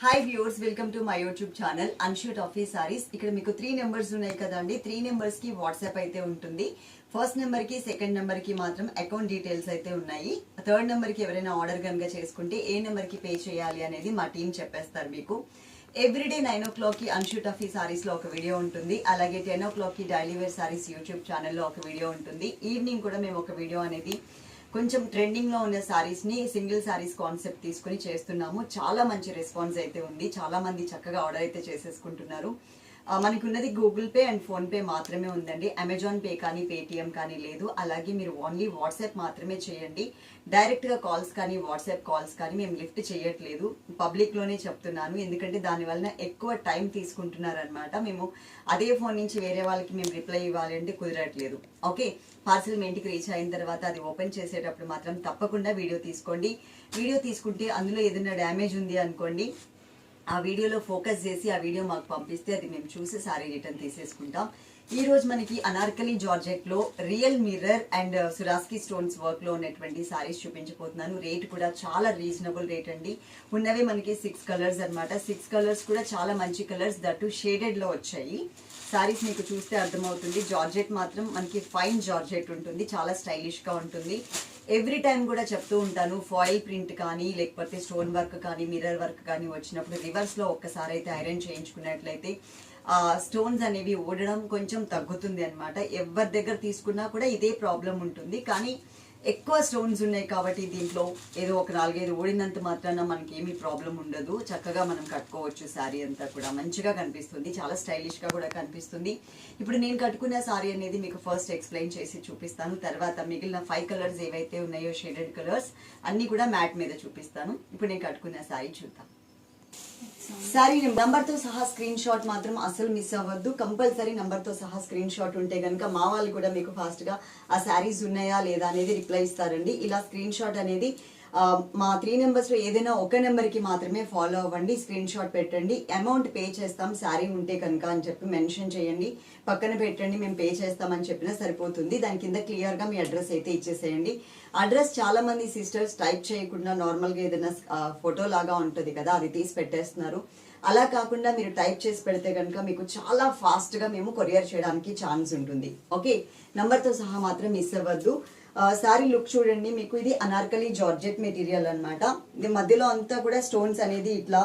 Hi viewers welcome to my YouTube channel అన్షూట్ office saris ఇక్కడ మీకు three numbers ఉన్నాయి కదండి. త్రీ నెంబర్స్కి వాట్సాప్ అయితే ఉంటుంది. ఫస్ట్ నెంబర్కి సెకండ్ నెంబర్కి మాత్రం అకౌంట్ డీటెయిల్స్ అయితే ఉన్నాయి. థర్డ్ నెంబర్కి ఎవరైనా ఆర్డర్ కనుక చేసుకుంటే ఏ నెంబర్కి పే చేయాలి అనేది మా టీం చెప్పేస్తారు మీకు. ఎవ్రీడే నైన్ ఓ క్లాక్కి అన్షూట్ ఆఫీ సారీస్లో ఒక వీడియో ఉంటుంది. అలాగే టెన్ ఓ క్లాక్కి డైలీ వేర్ సారీస్ యూట్యూబ్ ఛానల్లో ఒక వీడియో ఉంటుంది. ఈవినింగ్ కూడా మేము ఒక వీడియో అనేది కొంచెం ట్రెండింగ్లో ఉన్న శారీస్ని సింగిల్ సారీస్ కాన్సెప్ట్ తీసుకుని చేస్తున్నాము. చాలా మంచి రెస్పాన్స్ అయితే ఉంది. చాలామంది చక్కగా ఆర్డర్ అయితే చేసేసుకుంటున్నారు. మనకున్నది గూగుల్ పే అండ్ ఫోన్పే మాత్రమే ఉందండి. అమెజాన్ పే కానీ పేటిఎం కానీ లేదు. అలాగే మీరు ఓన్లీ వాట్సాప్ మాత్రమే చేయండి. డైరెక్ట్గా కాల్స్ కానీ వాట్సాప్ కాల్స్ కానీ మేము లిఫ్ట్ చేయట్లేదు. పబ్లిక్లోనే చెప్తున్నాను. ఎందుకంటే దానివలన ఎక్కువ టైం తీసుకుంటున్నారు అనమాట మేము అదే ఫోన్ నుంచి వేరే వాళ్ళకి మేము రిప్లై ఇవ్వాలి అంటే కుదరట్లేదు. ఓకే పార్సిల్ మీ ఇంటికి రీచ్ అయిన తర్వాత అది ఓపెన్ చేసేటప్పుడు మాత్రం తప్పకుండా వీడియో తీసుకోండి. వీడియో తీసుకుంటే అందులో ఏదైనా డ్యామేజ్ ఉంది అనుకోండి ఆ వీడియోలో ఫోకస్ చేసి ఆ వీడియో మాకు పంపిస్తే అది మేము చూసి సారీ రిటర్న్ తీసేసుకుంటాం. ఈ రోజు మనకి అనార్కలి జార్జెట్లో రియల్ మిర్రర్ అండ్ సురాస్కి స్టోన్స్ వర్క్లో ఉన్నటువంటి సారీస్ చూపించబోతున్నాను. రేట్ కూడా చాలా రీజనబుల్ రేట్ అండి. ఉన్నవి మనకి సిక్స్ కలర్స్ అన్నమాట. సిక్స్ కలర్స్ కూడా చాలా మంచి కలర్స్ దట్టు షేడెడ్లో వచ్చాయి. శారీస్ మీకు చూస్తే అర్థమవుతుంది. జార్జెట్ మాత్రం మనకి ఫైన్ జార్జెట్ ఉంటుంది. చాలా స్టైలిష్గా ఉంటుంది. ఎవ్రీ టైం కూడా చెప్తూ ఉంటాను ఫాయిల్ ప్రింట్ కానీ లేకపోతే స్టోన్ వర్క్ కానీ మిర్రర్ వర్క్ కానీ వచ్చినప్పుడు రివర్స్లో ఒక్కసారి అయితే ఐరన్ చేయించుకున్నట్లయితే స్టోన్స్ అనేవి ఊడడం కొంచెం తగ్గుతుంది అనమాట ఎవరి దగ్గర తీసుకున్నా కూడా ఇదే ప్రాబ్లం ఉంటుంది. కానీ ఎక్కువ స్టోన్స్ ఉన్నాయి కాబట్టి దీంట్లో ఏదో ఒక నాలుగైదు ఓడినంత మాత్రాన మనకి ఏమీ ప్రాబ్లం ఉండదు. చక్కగా మనం కట్టుకోవచ్చు శారీ అంతా కూడా. మంచిగా కనిపిస్తుంది. చాలా స్టైలిష్గా కూడా కనిపిస్తుంది. ఇప్పుడు నేను కట్టుకున్న శారీ అనేది మీకు ఫస్ట్ ఎక్స్ప్లెయిన్ చేసి చూపిస్తాను. తర్వాత మిగిలిన ఫైవ్ కలర్స్ ఏవైతే ఉన్నాయో షేడెడ్ కలర్స్ అన్నీ కూడా మ్యాట్ మీద చూపిస్తాను. ఇప్పుడు నేను కట్టుకున్న శారీ చూద్దాం. సారీ నంబర్తో సహా స్క్రీన్ షాట్ మాత్రం అసలు మిస్ అవ్వద్దు. కంపల్సరీ నంబర్తో సహా స్క్రీన్ షాట్ ఉంటే కనుక మా వాళ్ళు కూడా మీకు ఫాస్ట్గా ఆ శారీస్ ఉన్నాయా లేదా అనేది రిప్లై ఇస్తారండి. ఇలా స్క్రీన్ షాట్ అనేది మా త్రీ నెంబర్స్లో ఏదైనా ఒక నెంబర్కి మాత్రమే ఫాలో అవ్వండి స్క్రీన్ షాట్ పెట్టండి. అమౌంట్ పే చేస్తాం శారీ ఉంటే కనుక అని చెప్పి మెన్షన్ చేయండి. పక్కన పెట్టండి మేము పే చేస్తామని చెప్పినా సరిపోతుంది. దాని కింద క్లియర్గా మీ అడ్రస్ అయితే ఇచ్చేసేయండి. అడ్రస్ చాలా మంది సిస్టర్స్ టైప్ చేయకుండా నార్మల్గా ఏదైనా ఫోటో లాగా ఉంటుంది కదా అది తీసి పెట్టేస్తున్నారు. అలా కాకుండా మీరు టైప్ చేసి పెడితే కనుక మీకు చాలా ఫాస్ట్గా మేము కొరియర్ చేయడానికి ఛాన్స్ ఉంటుంది. ఓకే నంబర్తో సహా మాత్రం మిస్ అవ్వద్దు. సారీ లుక్ చూడండి మీకు ఇది అనార్కలి జార్జెట్ మెటీరియల్ అనమాట ఇది మధ్యలో అంతా కూడా స్టోన్స్ అనేది ఇట్లా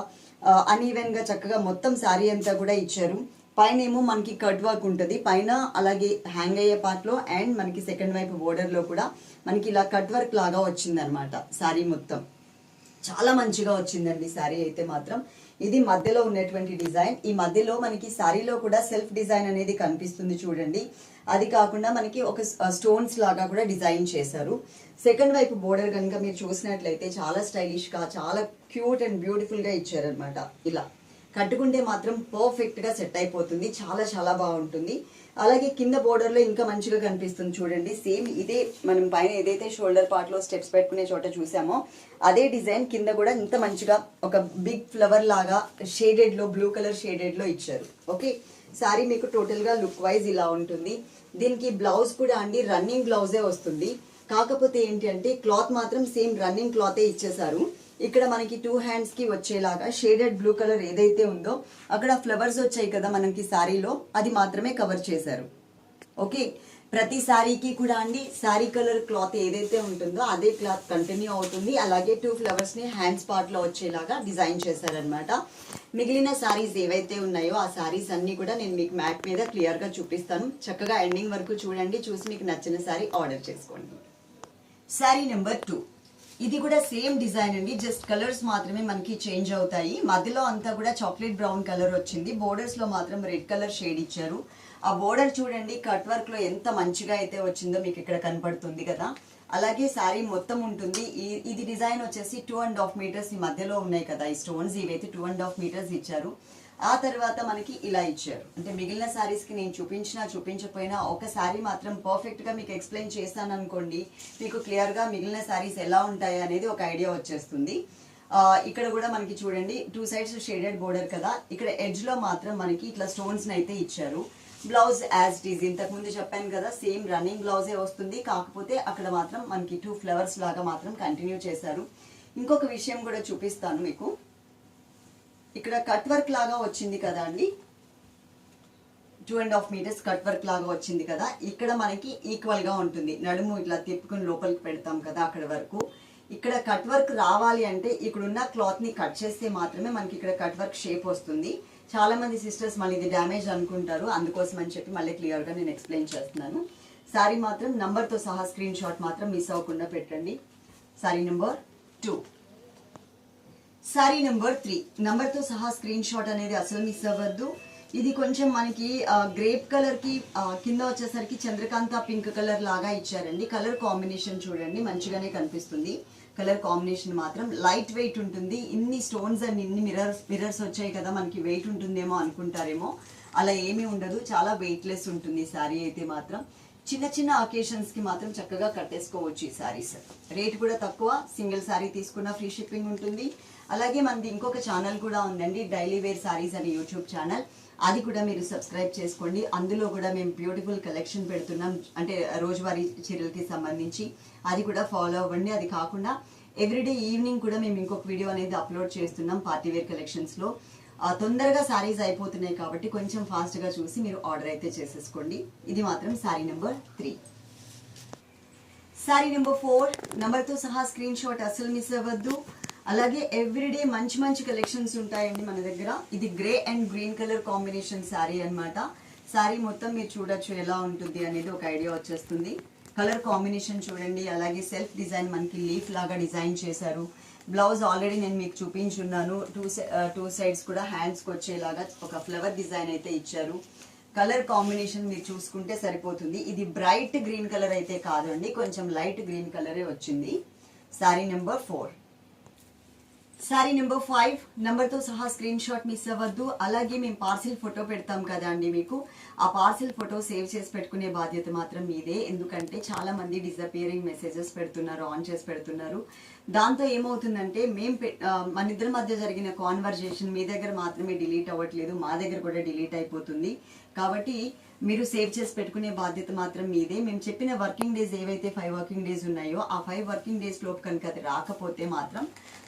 అన్ఈవెన్గా చక్కగా మొత్తం శారీ అంతా కూడా ఇచ్చారు. పైన ఏమో మనకి కట్ వర్క్ ఉంటుంది. పైన అలాగే హ్యాంగ్ అయ్యే పార్ట్లో అండ్ మనకి సెకండ్ వైపు బోర్డర్లో కూడా మనకి ఇలా కట్ వర్క్ లాగా వచ్చింది అనమాట మొత్తం. చాలా మంచిగా వచ్చిందండి శారీ అయితే మాత్రం. ఇది మధ్యలో ఉన్నటువంటి డిజైన్. ఈ మధ్యలో మనకి శారీలో కూడా సెల్ఫ్ డిజైన్ అనేది కనిపిస్తుంది చూడండి. అది కాకుండా మనకి ఒక స్టోన్స్ లాగా కూడా డిజైన్ చేశారు. సెకండ్ వైపు బోర్డర్ కనుక మీరు చూసినట్లయితే చాలా స్టైలిష్గా చాలా క్యూట్ అండ్ బ్యూటిఫుల్గా ఇచ్చారనమాట ఇలా. కట్టుకుంటే మాత్రం పర్ఫెక్ట్గా సెట్ అయిపోతుంది. చాలా చాలా బాగుంటుంది. అలాగే కింద బోర్డర్లో ఇంకా మంచిగా కనిపిస్తుంది చూడండి. సేమ్ ఇదే మనం పైన ఏదైతే షోల్డర్ పార్ట్లో స్టెప్స్ పెట్టుకునే చోట చూసామో అదే డిజైన్ కింద కూడా ఇంత మంచిగా ఒక బిగ్ ఫ్లవర్ లాగా షేడెడ్లో బ్లూ కలర్ షేడెడ్లో ఇచ్చారు. ఓకే సారీ మీకు టోటల్గా లుక్ వైజ్ ఇలా ఉంటుంది. దీనికి బ్లౌజ్ కూడా అండి రన్నింగ్ బ్లౌజే వస్తుంది. కాకపోతే ఏంటి అంటే క్లాత్ మాత్రం సేమ్ రన్నింగ్ క్లాతే ఇచ్చేసారు ఇక్కడ మనకి టూ హ్యాండ్స్కి వచ్చేలాగా షేడెడ్ బ్లూ కలర్ ఏదైతే ఉందో అక్కడ ఫ్లవర్స్ వచ్చాయి కదా మనకి శారీలో అది మాత్రమే కవర్ చేశారు. ఓకే ప్రతి శారీకి కూడా అండి శారీ కలర్ క్లాత్ ఏదైతే ఉంటుందో అదే క్లాత్ కంటిన్యూ అవుతుంది. అలాగే టూ ఫ్లవర్స్ని హ్యాండ్స్ పార్ట్లో వచ్చేలాగా డిజైన్ చేశారనమాట మిగిలిన శారీస్ ఏవైతే ఉన్నాయో ఆ శారీస్ అన్ని కూడా నేను మీకు మ్యాట్ మీద క్లియర్గా చూపిస్తాను. చక్కగా ఎండింగ్ వరకు చూడండి. చూసి మీకు నచ్చిన శారీ ఆర్డర్ చేసుకోండి. శారీ నెంబర్ టూ ఇది కూడా సేమ్ డిజైన్ అండి. జస్ట్ కలర్స్ మాత్రమే మనకి చేంజ్ అవుతాయి. మధ్యలో అంతా కూడా చాక్లెట్ బ్రౌన్ కలర్ వచ్చింది. బోర్డర్స్లో మాత్రం రెడ్ కలర్ షేడ్ ఇచ్చారు. ఆ బోర్డర్ చూడండి కట్ వర్క్లో ఎంత మంచిగా అయితే వచ్చిందో మీకు ఇక్కడ కనపడుతుంది కదా. అలాగే శారీ మొత్తం ఉంటుంది. ఇది డిజైన్ వచ్చేసి టూ అండ్ హాఫ్ మీటర్స్ ఈ మధ్యలో ఉన్నాయి కదా. ఈ స్టోన్స్ ఇవైతే టూ అండ్ హాఫ్ మీటర్స్ ఇచ్చారు. ఆ తర్వాత మనకి ఇలా ఇచ్చారు. అంటే మిగిలిన శారీస్కి నేను చూపించినా చూపించకపోయినా ఒక శారీ మాత్రం పర్ఫెక్ట్గా మీకు ఎక్స్ప్లెయిన్ చేస్తాను అనుకోండి మీకు క్లియర్గా మిగిలిన శారీస్ ఎలా ఉంటాయి అనేది ఒక ఐడియా వచ్చేస్తుంది. ఇక్కడ కూడా మనకి చూడండి టూ సైడ్స్ షేడెడ్ బోర్డర్ కదా. ఇక్కడ ఎడ్జ్లో మాత్రం మనకి ఇట్లా స్టోన్స్ని అయితే ఇచ్చారు. బ్లౌజ్ యాజ్ ఇట్ ఈజ్ ఇంతకు ముందు చెప్పాను కదా సేమ్ రన్నింగ్ బ్లౌజే వస్తుంది. కాకపోతే అక్కడ మాత్రం మనకి టూ ఫ్లవర్స్ లాగా మాత్రం కంటిన్యూ చేశారు. ఇంకొక విషయం కూడా చూపిస్తాను మీకు. ఇక్కడ కట్ వర్క్ లాగా వచ్చింది కదా అండి? Two and half metres cut work లాగా వచ్చింది కదా? ఇక్కడ మనకి ఈక్వల్గా ఉంటుంది. నడుము ఇట్లా తిప్పుకుని లోపలికి పెడతాం కదా అక్కడ వరకు. ఇక్కడ కట్ వర్క్ రావాలి అంటే ఇక్కడున్న క్లాత్ని కట్ చేస్తే మాత్రమే మనకి ఇక్కడ కట్ వర్క్ షేప్ వస్తుంది. చాలా మంది సిస్టర్స్ మళ్ళీ ఇది డ్యామేజ్ అనుకుంటారు. అందుకోసం అని చెప్పి మళ్ళీ క్లియర్గా నేను ఎక్స్ప్లెయిన్ చేస్తున్నాను. సారీ మాత్రం నంబర్తో సహా స్క్రీన్ షాట్ మాత్రం మిస్ అవ్వకుండా పెట్టండి. Saree number two saree number three నెంబర్తో సహా స్క్రీన్ షాట్ అనేది అసలు మిస్ అవ్వద్దు ఇది కొంచెం మనకి గ్రేప్ కలర్కి కింద వచ్చేసరికి చంద్రకాంత పింక్ కలర్ లాగా ఇచ్చారండి కలర్ కాంబినేషన్ చూడండి మంచిగానే కనిపిస్తుంది కలర్ కాంబినేషన్ మాత్రం లైట్ వెయిట్ ఉంటుంది ఇన్ని స్టోన్స్ అండ్ ఇన్ని మిరర్స్ మిరర్స్ వచ్చాయి కదా మనకి వెయిట్ ఉంటుందేమో అనుకుంటారేమో అలా ఏమీ ఉండదు చాలా వెయిట్లెస్ ఉంటుంది శారీ అయితే మాత్రం చిన్న చిన్న అకేషన్స్కి మాత్రం చక్కగా కట్టేసుకోవచ్చు ఈ శారీస్ రేట్ కూడా తక్కువ సింగిల్ శారీ తీసుకున్న ఫ్రీ షిప్పింగ్ ఉంటుంది అలాగే మనది ఇంకొక ఛానల్ కూడా ఉందండి డైలీ వేర్ శారీస్ అనే యూట్యూబ్ ఛానల్. అది కూడా మీరు సబ్స్క్రైబ్ చేసుకోండి. అందులో కూడా మేము బ్యూటిఫుల్ కలెక్షన్ పెడుతున్నాం అంటే రోజువారీ చీరలకి సంబంధించి. అది కూడా ఫాలో అవ్వండి. అది కాకుండా ఎవ్రీడే ఈవినింగ్ కూడా మేము ఇంకొక వీడియో అనేది అప్లోడ్ చేస్తున్నాం పార్టీ వేర్ తొందరగా శారీస్ అయిపోతున్నాయి కాబట్టి కొంచెం ఫాస్ట్గా చూసి మీరు ఆర్డర్ అయితే చేసేసుకోండి. ఇది మాత్రం saree number three. Saree number four. నెంబర్తో సహా స్క్రీన్ షాట్ అసలు మిస్ అవ్వద్దు. అలాగే ఎవ్రీడే మంచి మంచి కలెక్షన్స్ ఉంటాయండి మన దగ్గర. ఇది grey and green colour combination saree అన్నమాట. శారీ మొత్తం మీరు చూడొచ్చు ఎలా ఉంటుంది అనేది ఒక ఐడియా వచ్చేస్తుంది. కలర్ కాంబినేషన్ చూడండి అలాగే సెల్ఫ్ డిజైన్ మనకి లీఫ్ లాగా డిజైన్ చేశారు. బ్లౌజ్ ఆల్రెడీ నేను మీకు చూపించున్నాను. టూ టూ సైడ్స్ కూడా హ్యాండ్స్కి వచ్చేలాగా ఒక ఫ్లవర్ డిజైన్ అయితే ఇచ్చారు. కలర్ కాంబినేషన్ మీరు చూసుకుంటే సరిపోతుంది. ఇది బ్రైట్ గ్రీన్ కలర్ అయితే కాదండి కొంచెం లైట్ గ్రీన్ కలరే వచ్చింది. Saree number four saree number five నెంబర్తో సహా స్క్రీన్ షాట్ మిస్ అవ్వద్దు అలాగే మేము పార్సిల్ ఫోటో పెడతాం కదా అండి మీకు ఆ పార్సిల్ ఫోటో సేవ్ చేసి పెట్టుకునే బాధ్యత మాత్రం మీదే ఎందుకంటే చాలా మంది డిసపియరింగ్ మెసేజెస్ పెడుతున్నారు ఆన్ చేసి పెడుతున్నారు దాంతో ఏమవుతుందంటే మేము మన ఇద్దరి మధ్య జరిగిన కాన్వర్జేషన్ మీ దగ్గర మాత్రమే డిలీట్ అవ్వట్లేదు మా దగ్గర కూడా డిలీట్ అయిపోతుంది కాబట్టి మీరు సేవ్ చేసి పెట్టుకునే బాధ్యత మాత్రం మీదే. మేము చెప్పిన వర్కింగ్ డేస్ ఏవైతే ఫైవ్ వర్కింగ్ డేస్ ఉన్నాయో ఆ ఫైవ్ వర్కింగ్ డేస్ లోపు కనుక అది రాకపోతే మాత్రం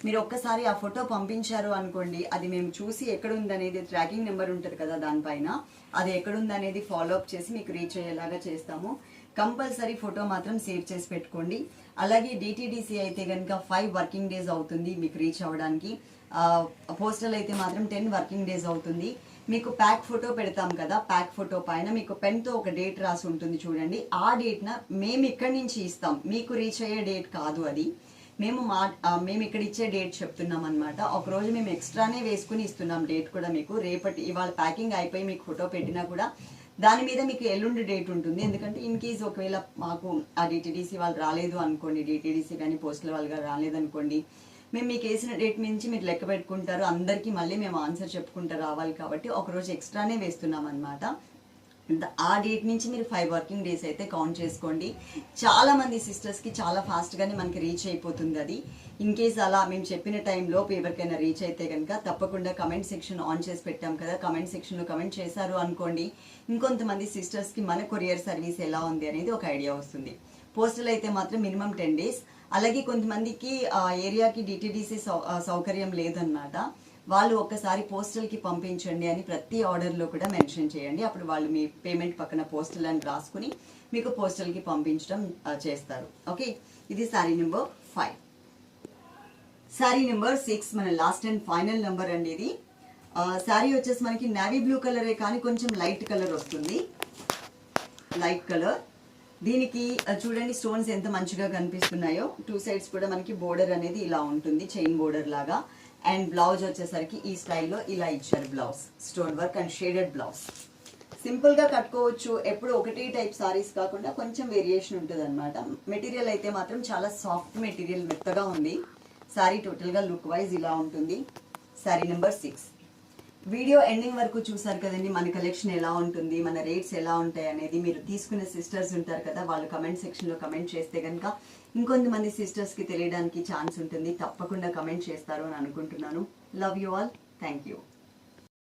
మీరు ఒక్కసారి ఆ ఫోటో పంపించారు అనుకోండి అది మేము చూసి ఎక్కడ ఉందనేది ట్రాకింగ్ నెంబర్ ఉంటుంది కదా దానిపైన అది ఎక్కడ ఉందనేది ఫాలో అప్ చేసి మీకు రీచ్ అయ్యేలాగా చేస్తాము. కంపల్సరీ ఫోటో మాత్రం సేవ్ చేసి పెట్టుకోండి. అలాగే డిటీడీసీ అయితే కనుక ఫైవ్ వర్కింగ్ డేస్ అవుతుంది మీకు రీచ్ అవ్వడానికి. పోస్టల్ అయితే మాత్రం టెన్ వర్కింగ్ డేస్ అవుతుంది. మీకు ప్యాక్ ఫోటో పెడతాం కదా ప్యాక్ ఫోటో పైన మీకు పెన్తో ఒక డేట్ రాసి ఉంటుంది చూడండి. ఆ డేట్న మేము ఇక్కడి నుంచి ఇస్తాం. మీకు రీచ్ అయ్యే డేట్ కాదు అది. మేము మా మేము ఇక్కడ ఇచ్చే డేట్ చెప్తున్నాం అనమాట ఒక రోజు మేము ఎక్స్ట్రానే వేసుకుని ఇస్తున్నాం డేట్ కూడా మీకు. రేపటి ఇవాళ ప్యాకింగ్ అయిపోయి మీకు ఫోటో పెట్టినా కూడా దాని మీద మీకు ఎల్లుండి డేట్ ఉంటుంది. ఎందుకంటే ఇన్ కేస్ ఒకవేళ మాకు ఆ డిటిడిసి వాళ్ళు రాలేదు అనుకోండి డిటిడిసి కానీ పోస్టుల వాళ్ళు రాలేదు రాలేదనుకోండి మేము మీకు వేసిన డేట్ నుంచి మీరు లెక్క పెట్టుకుంటారు. అందరికీ మళ్ళీ మేము ఆన్సర్ చెప్పుకుంటూ రావాలి కాబట్టి ఒక రోజు ఎక్స్ట్రానే వేస్తున్నాం అనమాట ఆ డేట్ నుంచి మీరు ఫైవ్ వర్కింగ్ డేస్ అయితే కౌంట్ చేసుకోండి. చాలా మంది సిస్టర్స్కి చాలా ఫాస్ట్గానే మనకి రీచ్ అయిపోతుంది అది. ఇన్ కేస్ అలా మేము చెప్పిన టైంలో ఎవరికైనా రీచ్ అయితే కనుక తప్పకుండా కమెంట్ సెక్షన్ ఆన్ చేసి పెట్టాం కదా. కమెంట్ సెక్షన్లో కమెంట్ చేశారు అనుకోండి. ఇంకొంతమంది సిస్టర్స్కి మన కొరియర్ సర్వీస్ ఎలా ఉంది అనేది ఒక ఐడియా వస్తుంది. పోస్టల్ అయితే మాత్రం మినిమం టెన్ డేస్ అలాగే కొంతమందికి ఆ ఏరియాకి డిటిడిసి సౌకర్యం లేదన్నమాట. వాళ్ళు ఒక్కసారి పోస్టల్కి పంపించండి అని ప్రతి ఆర్డర్లో కూడా మెన్షన్ చేయండి. అప్పుడు వాళ్ళు మీ పేమెంట్ పక్కన పోస్టల్ అని రాసుకుని మీకు పోస్టల్కి పంపించడం చేస్తారు. ఓకే? ఇది saree number five. Saree number six మన లాస్ట్ అండ్ ఫైనల్ నెంబర్ అండి ఇది. శారీ వచ్చేసి మనకి నావీ బ్లూ కలరే కానీ కొంచెం లైట్ కలర్ వస్తుంది. Light colour. దీనికి చూడండి స్టోన్స్ ఎంత మంచిగా కనిపిస్తున్నాయో. టూ సైడ్స్ కూడా మనకి బోర్డర్ అనేది ఇలా ఉంటుంది చైన్ బోర్డర్ లాగా. అండ్ బ్లౌజ్ వచ్చేసరికి ఈ స్టైల్లో ఇలా ఇచ్చారు blouse stone work and shaded blouse సింపుల్గా కట్టుకోవచ్చు. ఎప్పుడు ఒకటే టైప్ సారీస్ కాకుండా కొంచెం వేరియేషన్ ఉంటుంది అనమాట మెటీరియల్ అయితే మాత్రం చాలా సాఫ్ట్ మెటీరియల్ మెత్తగా ఉంది. సారీ టోటల్గా లుక్ వైజ్ ఇలా ఉంటుంది. Saree number six video ending వరకు చూసారు కదండి మన కలెక్షన్ ఎలా ఉంటుంది మన రేట్స్ ఎలా ఉంటాయి అనేది మీరు తీసుకునే సిస్టర్స్ ఉంటారు కదా వాళ్ళు కమెంట్ సెక్షన్లో కమెంట్ చేస్తే కనుక ఇంకొంతమంది సిస్టర్స్కి తెలియడానికి ఛాన్స్ ఉంటుంది. తప్పకుండా కమెంట్ చేస్తారు అని అనుకుంటున్నాను. Love you all thank you